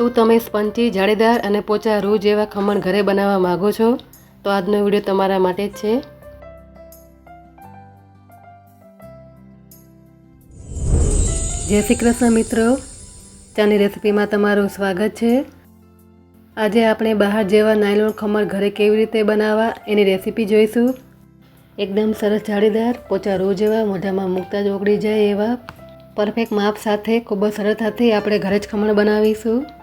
શું તમે સ્પંચી જાળીદાર અને પોચા રૂ જેવા ખમણ ઘરે બનાવવા માગો છો, તો આજનો વીડિયો તમારા માટે જ છે. જય શ્રી કૃષ્ણ મિત્રો. ચાની રેસિપીમાં તમારું સ્વાગત છે. આજે આપણે બહાર જેવા નાયલોન ખમણ ઘરે કેવી રીતે બનાવવા એની રેસિપી જોઈશું. એકદમ સરસ જાળીદાર, પોચા રૂ જેવા, મોઢામાં મૂકતા જ ઓગળી જાય એવા. પરફેક્ટ માપ સાથે, ખૂબ જ સરળતાથી આપણે ઘરે જ ખમણ બનાવીશું.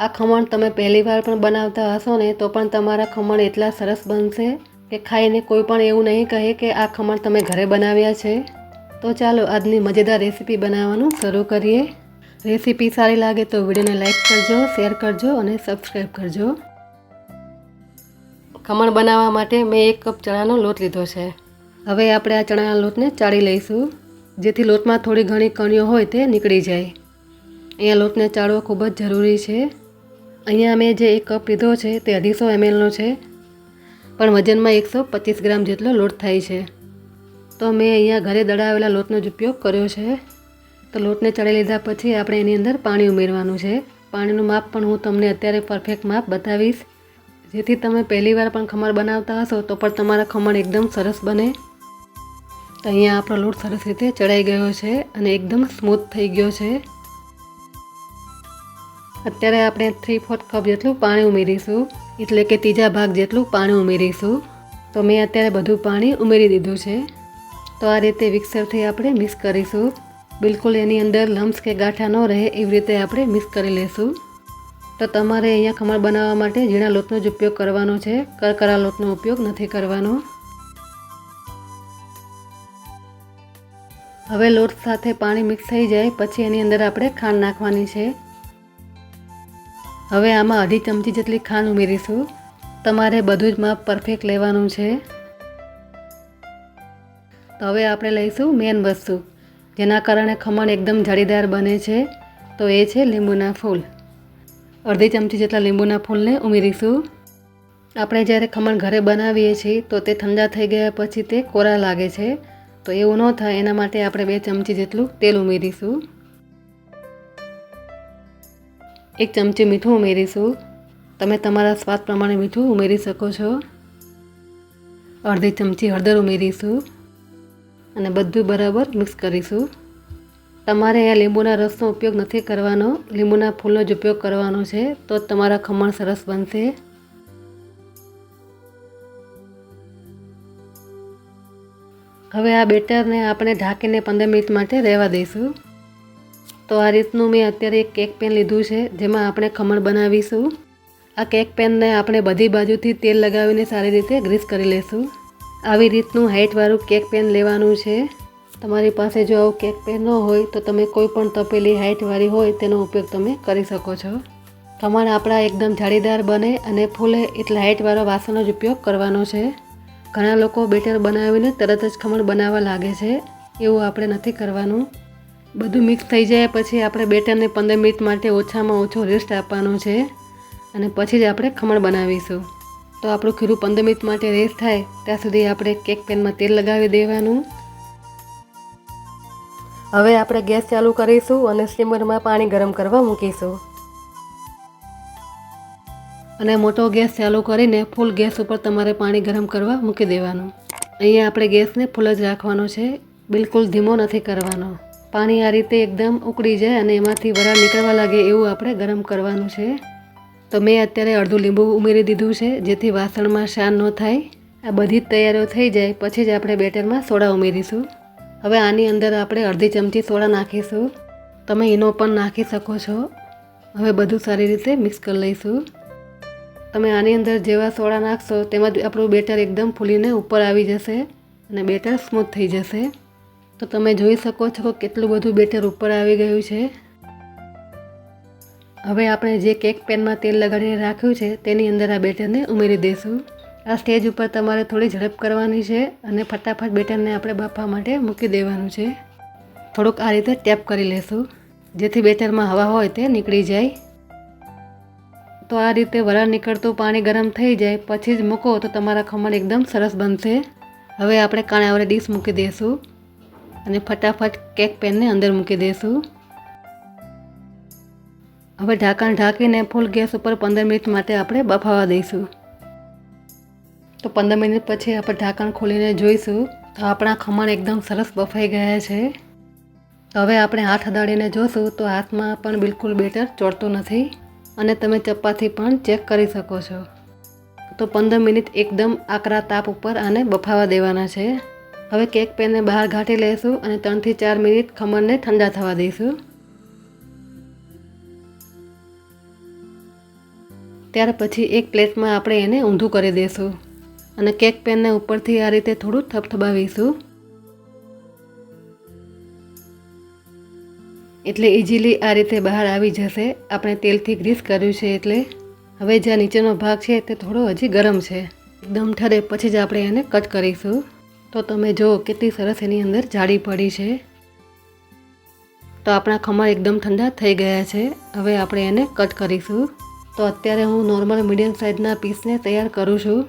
આ ખમણ તમે પહેલી વાર પણ બનાવતા હશો ને, તો પણ તમારા ખમણ એટલા સરસ બનશે કે ખાઈને કોઈ પણ એવું નહીં કહે કે આ ખમણ તમે ઘરે બનાવ્યા છે. તો ચાલો આજની મજેદાર રેસીપી બનાવવાનું શરૂ કરીએ. રેસીપી સારી લાગે તો વિડીયોને લાઇક કરજો, શેર કરજો અને સબસ્ક્રાઈબ કરજો. ખમણ બનાવવા માટે મેં એક કપ ચણાનો લોટ લીધો છે. હવે આપણે આ ચણાના લોટને ચાળી લઈશું. જેથી લોટમાં થોડી ઘણી કણીઓ હોય તે નીકળી જાય. અહીંયા લોટને ચાળવો ખૂબ જ જરૂરી છે. અહીંયા મેં જે એક કપ લીધો છે તે અઢીસો એમએલનો છે, પણ વજનમાં એકસો પચીસ ગ્રામ જેટલો લોટ થાય છે. તો મેં અહીંયા ઘરે દળાવેલા લોટનો જ ઉપયોગ કર્યો છે. તો લોટને ચડી લીધા પછી આપણે એની અંદર પાણી ઉમેરવાનું છે. પાણીનું માપ પણ હું તમને અત્યારે પરફેક્ટ માપ બતાવીશ. જેથી તમે પહેલીવાર પણ ખમણ બનાવતા હશો તો પણ તમારા ખમણ એકદમ સરસ બને. તો અહીંયા આપણો લોટ સરસ રીતે ચડાઈ ગયો છે અને એકદમ સ્મૂથ થઈ ગયો છે. અત્યારે આપણે થ્રી ફોર્થ કપ જેટલું પાણી ઉમેરીશું, એટલે કે ત્રીજા ભાગ જેટલું પાણી ઉમેરીશું. તો મેં અત્યારે બધું પાણી ઉમેરી દીધું છે. તો આ રીતે મિક્સરથી આપણે મિક્સ કરીશું. બિલકુલ એની અંદર લમ્સ કે ગાંઠા ન રહે એવી રીતે આપણે મિક્સ કરી લઈશું તો તમારે અહીંયા ખમણ બનાવવા માટે ઝીણા લોટનો જ ઉપયોગ કરવાનો છે. કરકરા લોટનો ઉપયોગ નથી કરવાનો. હવે લોટ સાથે પાણી મિક્સ થઈ જાય, પછી એની અંદર આપણે ખાંડ નાખવાની છે. હવે આમાં અઢી ચમચી જેટલી ખાંડ ઉમેરીશું. તમારે બધું જ માપ પરફેક્ટ લેવાનું છે. તો હવે આપણે લઈશું મેન વસ્તુ. જેના કારણે ખમણ એકદમ જાળીદાર બને છે. તો એ છે લીંબુના ફૂલ. અડધી ચમચી જેટલા લીંબુના ફૂલને ઉમેરીશું. આપણે જ્યારે ખમણ ઘરે બનાવીએ છીએ, તો તે ઠંડા થઈ ગયા પછી તે કોરા લાગે છે. તો એવું ન થાય, એના માટે આપણે બે ચમચી જેટલું તેલ ઉમેરીશું. એક ચમચી મીઠું ઉમેરીશું. તમે તમારા સ્વાદ પ્રમાણે મીઠું ઉમેરી શકો છો. અડધી ચમચી હળદર ઉમેરીશું અને બધું બરાબર મિક્સ કરીશું. તમારે આ લીંબુના રસનો ઉપયોગ નથી કરવાનો. લીંબુના ફૂલનો જ ઉપયોગ કરવાનો છે, તો જ તમારા ખમણ સરસ બનશે. હવે આ બેટરને આપણે ઢાંકીને પંદર મિનિટ માટે રહેવા દઈશું. તો આ રીતનું મેં અત્યારે એક કેક પેન લીધું છે, જેમાં આપણે ખમણ બનાવીશું. આ કેક પેનને આપણે બધી બાજુથી તેલ લગાવીને સારી રીતે ગ્રીસ કરી લઈશું આવી રીતનું હાઇટવાળું કેક પેન લેવાનું છે. તમારી પાસે જો આવું કેક પેન ન હોય, તો તમે કોઈ પણ તપેલી હાઇટવાળી હોય, તેનો ઉપયોગ તમે કરી શકો છો. ખમણ આપણા એકદમ જાળીદાર બને અને ફૂલે એટલે હાઇટવાળો વાસણનો જ ઉપયોગ કરવાનો છે. ઘણા લોકો બેટર બનાવીને તરત જ ખમણ બનાવવા લાગે છે. એવું આપણે નથી કરવાનું. બધું મિક્સ થઈ જાય પછી આપણે બેટરને પંદર મિનિટ માટે ઓછામાં ઓછો રેસ્ટ આપવાનો છે. અને પછી જ આપણે ખમણ બનાવીશું. તો આપણું ખીરું પંદર મિનિટ માટે રેસ્ટ થાય, ત્યાં સુધી આપણે કેક પેનમાં તેલ લગાવી દેવાનું. હવે આપણે ગેસ ચાલુ કરીશું અને સ્ટીમરમાં પાણી ગરમ કરવા મૂકીશું. અને મોટો ગેસ ચાલુ કરીને ફૂલ ગેસ ઉપર તમારે પાણી ગરમ કરવા મૂકી દેવાનું. અહીંયા આપણે ગેસને ફૂલ જ રાખવાનો છે. બિલકુલ ધીમો નથી કરવાનો. પાણી આ રીતે એકદમ ઉકળી જાય અને એમાંથી વરાળ નીકળવા લાગે એવું આપણે ગરમ કરવાનું છે. તો મેં અત્યારે અડધું લીંબુ ઉમેરી દીધું છે, જેથી વાસણમાં શાન ન થાય. આ બધી જ તૈયારીઓ થઈ જાય, પછી જ આપણે બેટરમાં સોડા ઉમેરીશું. હવે આની અંદર આપણે અડધી ચમચી સોડા નાખીશું. તમે ઈનો પણ નાખી શકો છો. હવે બધું સારી રીતે મિક્સ કરી લઈશું. તમે આની અંદર જેવા સોડા નાખશો તેમાં આપણું બેટર એકદમ ફૂલીને ઉપર આવી જશે અને બેટર સ્મૂથ થઈ જશે. તો તમે જોઈ શકો છો કે કેટલું બધું બેટર ઉપર આવી ગયું છે. હવે આપણે જે કેક પેનમાં તેલ લગાડીને રાખ્યું છે, તેની અંદર આ બેટરને ઉમેરી દઈશું. આ સ્ટેજ ઉપર તમારે થોડી ઝડપ કરવાની છે અને ફટાફટ બેટરને આપણે બાફવા માટે મૂકી દેવાનું છે. થોડુંક આ રીતે ટેપ કરી લેશું. જેથી બેટરમાં હવા હોય તે નીકળી જાય. તો આ રીતે વરાળ નીકળતું પાણી ગરમ થઈ જાય, પછી જ મૂકો તો તમારા ખમણ એકદમ સરસ બનશે. હવે આપણે કાણાવાળી ડીશ મૂકી દઈશું અને ફટાફટ કેક પેનને અંદર મૂકી દઈશું હવે ઢાંકણ ઢાંકીને ફૂલ ગેસ ઉપર પંદર મિનિટ માટે આપણે બફાવા દઈશું. તો પંદર મિનિટ પછી આપણે ઢાંકણ ખોલીને જોઈશું. તો આપણા ખમણ એકદમ સરસ બફાઈ ગયા છે. તો હવે આપણે હાથ અડાડીને જોશું તો હાથમાં પણ બિલકુલ બેટર ચોટતું નથી અને તમે ચપ્પાથી પણ ચેક કરી શકો છો. તો પંદર મિનિટ એકદમ આકરા તાપ ઉપર આને બફાવા દેવાના છે. હવે કેક પેનને બહાર ઘાટી લઈશું અને ત્રણથી ચાર મિનિટ ખમણને ઠંડા થવા દઈશું. ત્યાર પછી એક પ્લેટમાં આપણે એને ઊંધું કરી દઈશું અને કેક પેનને ઉપરથી આ રીતે થોડું થપથપાવીશું. એટલે ઇઝીલી આ રીતે બહાર આવી જશે. આપણે તેલથી ગ્રીસ કર્યું છે એટલે. હવે જ્યાં નીચેનો ભાગ છે તે થોડો હજી ગરમ છે. એકદમ ઠરે પછી જ આપણે એને કટ કરીશું. તો તમે જુઓ કેટલી સરસ એની અંદર જાળી પડી છે. તો આપણા ખમણ એકદમ ઠંડા થઈ ગયા છે. હવે આપણે એને કટ કરીશું. તો અત્યારે હું નોર્મલ મીડિયમ સાઇઝના પીસને તૈયાર કરું છું.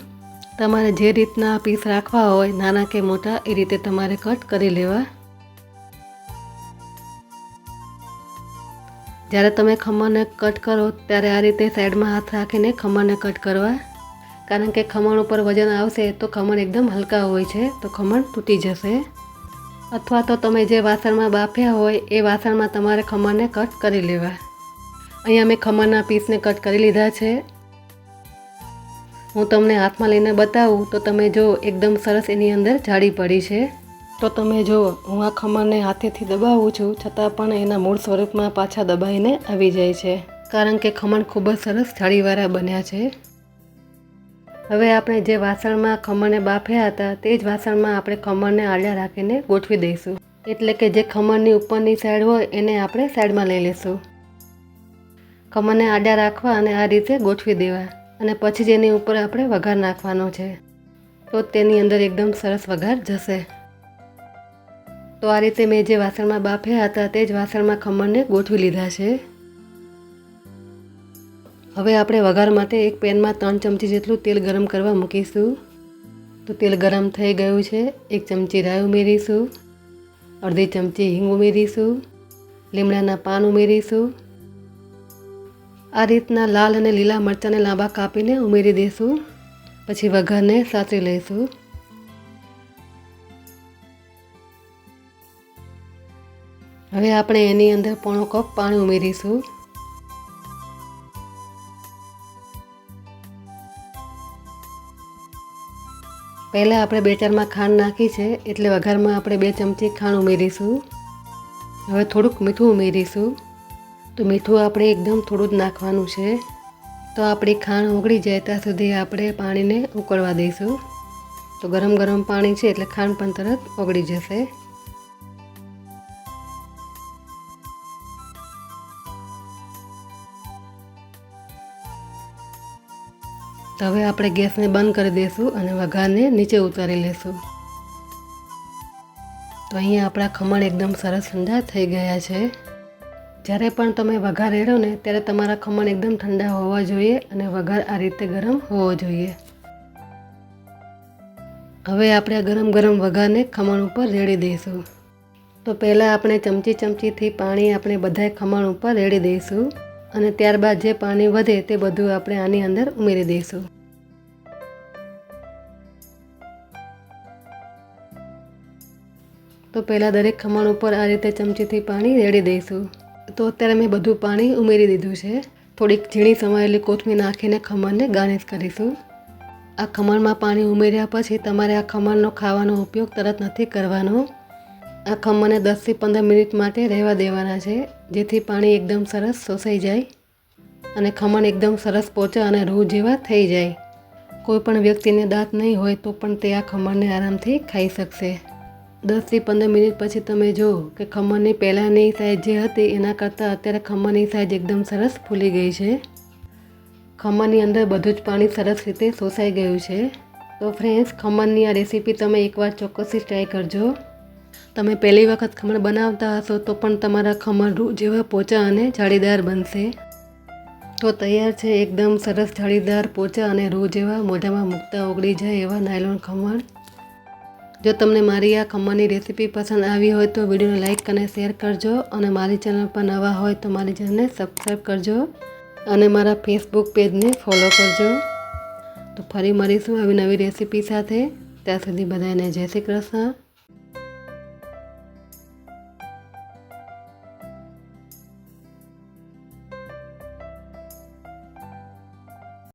તમારે જે રીતના પીસ રાખવા હોય, નાના કે મોટા, એ રીતે તમારે કટ કરી લેવા. જ્યારે તમે ખમણને કટ કરો, ત્યારે આ રીતે સાઈડમાં હાથ રાખીને ખમણને કટ કરવા. કારણ કે ખમણ ઉપર વજન આવશે તો ખમણ એકદમ હલકા હોય છે, તો ખમણ તૂટી જશે. અથવા તો તમે જે વાસણમાં બાફ્યા હોય, એ વાસણમાં તમારે ખમણને કટ કરી લેવા. અહીંયા મેં ખમણના પીસને કટ કરી લીધા છે. હું તમને હાથમાં લઈને બતાવું, તો તમે જો એકદમ સરસ એની અંદર જાડી પડી છે. તો તમે જુઓ હું આ ખમણને હાથેથી દબાવું છું, છતાં પણ એના મૂળ સ્વરૂપમાં પાછા દબાઈને આવી જાય છે. કારણ કે ખમણ ખૂબ જ સરસ જાળીવાળા બન્યા છે. હવે આપણે જે વાસણમાં ખમણને બાફ્યા હતા તે જ વાસણમાં આપણે ખમણને આડા રાખીને ગોઠવી દઈશું. એટલે કે જે ખમણની ઉપરની સાઈડ હોય એને આપણે સાઈડમાં લઈ લઈશું. ખમણને આડા રાખવા અને આ રીતે ગોઠવી દેવા. અને પછી જ એની ઉપર આપણે વઘાર નાખવાનો છે. તો તેની અંદર એકદમ સરસ વઘાર જશે. તો આ રીતે મેં જે વાસણમાં બાફ્યા હતા તે જ વાસણમાં ખમણને ગોઠવી લીધા છે. હવે આપણે વઘાર માટે એક પેનમાં ત્રણ ચમચી જેટલું તેલ ગરમ કરવા મૂકીશું. તો તેલ ગરમ થઈ ગયું છે. એક ચમચી રાઈ ઉમેરીશું. અડધી ચમચી હિંગ ઉમેરીશું. લીમડાના પાન ઉમેરીશું. આ રીતના લાલ અને લીલા મરચાંને લાંબા કાપીને ઉમેરી દઈશું પછી વઘારને સાચવી લઈશું. હવે આપણે એની અંદર પોણો કપ પાણી ઉમેરીશું. પહેલાં આપણે બેટરમાં ખાંડ નાખી છે, એટલે વઘારમાં આપણે બે ચમચી ખાંડ ઉમેરીશું. હવે થોડુંક મીઠું ઉમેરીશું. તો મીઠું આપણે એકદમ થોડું જ નાખવાનું છે. તો આપણી ખાંડ ઓગળી જાય ત્યાં સુધી આપણે પાણીને ઉકળવા દઈશું. તો ગરમ ગરમ પાણી છે, એટલે ખાંડ પણ તરત ઓગળી જશે. તો હવે આપણે ગેસને બંધ કરી દઈશું અને વઘારને નીચે ઉતારી લઈશું તો અહીંયા આપણા ખમણ એકદમ સરસ ઠંડા થઈ ગયા છે. જ્યારે પણ તમે વઘાર રેડો ને, ત્યારે તમારા ખમણ એકદમ ઠંડા હોવા જોઈએ અને વઘાર આ રીતે ગરમ હોવો જોઈએ. હવે આપણે ગરમ ગરમ વઘારને ખમણ ઉપર રેડી દઈશું. તો પહેલાં આપણે ચમચી ચમચીથી પાણી આપણે બધાય ખમણ ઉપર રેડી દઈશું. અને ત્યારબાદ જે પાણી વધે તે બધું આપણે આની અંદર ઉમેરી દઈશું. તો પહેલાં દરેક ખમણ ઉપર આ રીતે ચમચીથી પાણી રેડી દઈશું. તો અત્યારે મેં બધું પાણી ઉમેરી દીધું છે. થોડીક ઝીણી સમાયેલી કોથમીર નાખીને ખમણને ગાર્નિશ કરીશું. આ ખમણમાં પાણી ઉમેર્યા પછી તમારે આ ખમણનો ખાવાનો ઉપયોગ તરત નથી કરવાનો. આ ખમણને દસથી પંદર મિનિટ માટે રહેવા દેવાના છે, જેથી પાણી એકદમ સરસ શોષાઈ જાય અને ખમણ એકદમ સરસ પોચા અને રૂ જેવા થઈ જાય. કોઈ પણ વ્યક્તિને દાંત નહીં હોય તો પણ તે આ ખમણને આરામથી ખાઈ શકશે. દસથી પંદર મિનિટ પછી તમે જુઓ કે ખમણની પહેલાંની સાઈઝ જે હતી એના કરતાં અત્યારે ખમણની સાઈઝ એકદમ સરસ ફૂલી ગઈ છે. ખમણની અંદર બધું જ પાણી સરસ રીતે શોષાઈ ગયું છે. તો ફ્રેન્ડ્સ ખમણની આ રેસીપી તમે એકવાર ચોક્કસથી ટ્રાય કરજો. તમે પહેલી વખત ખમણ બનાવતા હશો તો પણ તમારા ખમણ જેવા પોચા અને જાળીદાર બનશે. તો તૈયાર છે એકદમ સરસ જાળીદાર પોચા અને રૂ જેવા મોઢામાં મૂકતા ઓગળી જાય એવા નાયલોન ખમણ. જો તમને મારી આ ખમણની રેસીપી પસંદ આવી હોય તો વિડીયોને લાઇક અને શેર કરજો અને મારી ચેનલ પર નવા હોય તો મારી ચેનલને સબસ્ક્રાઈબ કરજો અને મારા ફેસબુક પેજને ફોલો કરજો. તો ફરી મળીશું આવી નવી રેસીપી સાથે. ત્યાં સુધી બધાને જય શ્રી કૃષ્ણ.